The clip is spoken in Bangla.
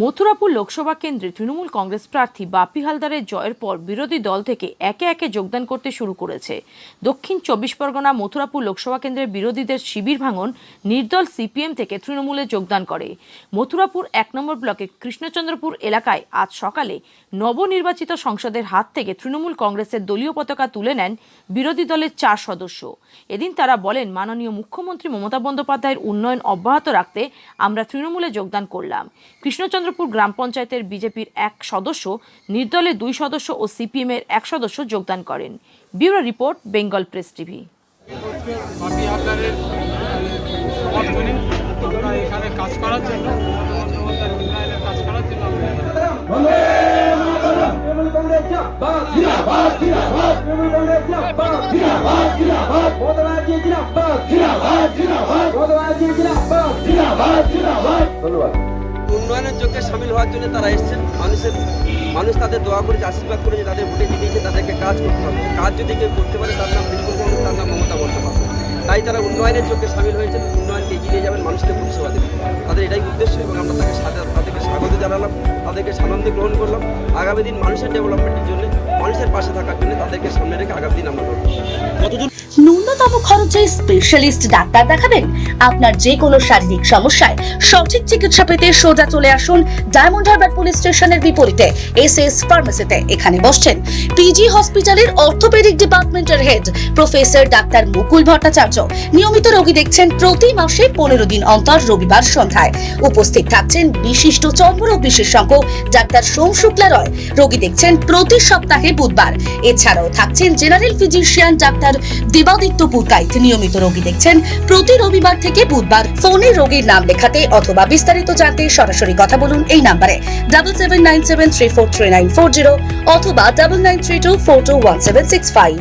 মথুরাপুর লোকসভা কেন্দ্রে তৃণমূল কংগ্রেস প্রার্থী বাপি হালদারের জয়ের পর বিরোধী দল থেকে একে একে যোগদান করতে শুরু করেছে। দক্ষিণ চব্বিশ পরগনা মথুরাপুর লোকসভা কেন্দ্রের বিরোধীদের শিবির ভাঙন নির্দল সিপিএম থেকে তৃণমূলে যোগদান করে। মথুরাপুর এক নম্বর ব্লকে কৃষ্ণচন্দ্রপুর এলাকায় আজ সকালে নবনির্বাচিত সংসদের হাত থেকে তৃণমূল কংগ্রেসের দলীয় পতাকা তুলে নেন বিরোধী দলের চার সদস্য। এদিন তারা বলেন, মাননীয় মুখ্যমন্ত্রী মমতা বন্দ্যোপাধ্যায়ের উন্নয়ন অব্যাহত রাখতে আমরা তৃণমূলে যোগদান করলাম। কৃষ্ণচন্দ্রপুর গ্রাম পঞ্চায়েতের বিজেপির এক সদস্য নির্দলের দুই সদস্য ও সিপিএমের এক সদস্য যোগদান করেন। Bureau report, Bengal press TV. ধন্যবাদ। উন্নয়নের সামিল হওয়ার জন্য তারা এসছেন। মানুষের মানুষ তাদের দোয়া করেছে আশীর্বাদ করেছে তাদের ভোটে জিতিয়েছে তাদেরকে কাজ করতে হবে। কাজ যদি কেউ করতে পারে, তার নাম তৃণমূল কংগ্রেস তার নাম মমতা বন্দ্যোপাধ্যায়। তাই তারা উন্নয়নের চোখে সামিল হয়েছেন। উন্নয়নকে এগিয়ে যাবেন, মানুষকে পরিষেবা দেবেন। তাদের এটাই উদ্দেশ্য এবং আমরা তাকে তাদেরকে স্বাগত জানালাম। তাদেরকে সানন্দে গ্রহণ করলাম। আগামী দিন মানুষের ডেভেলপমেন্টের জন্য, মানুষের পাশে থাকার জন্য তাদেরকে সামনে রেখে আগামী দিন আমরা ন্যূনতম খরচে স্পেশালিস্ট ডাক্তার দেখাবেন। আপনার যে কোনো শারীরিক সমস্যায় সঠিক চিকিৎসা পেতে সোজা চলে আসুন ডায়মন্ড হারবার পুলিশ স্টেশনের বিপরীতে। এস এস ফার্মেসিতে এখানে বসছেন পিজি হসপিটালের অর্থোপেডিক ডিপার্টমেন্টের head, professor doctor Mukul Bhattacharya. নিয়মিত রোগী দেখছেন প্রতি মাসে পনেরো দিন অন্তর রবিবার সন্ধ্যায়। উপস্থিত থাকছেন বিশিষ্ট চর্মরোগ বিশেষজ্ঞ ডাক্তার সোম শুক্লা রয়। রোগী দেখছেন প্রতি সপ্তাহে বুধবার। এছাড়াও থাকছেন general physician doctor Debaditya Purkait নিয়মিত রোগী দেখছেন প্রতি রবিবার থেকে বুধবার। ফোনে রোগীর নাম লেখাতে অথবা বিস্তারিত জানতে সরাসরি কথা বলুন এই নাম্বারে। Double seven nine seven three four three nine four zero অথবা double nine three two four two one seven six five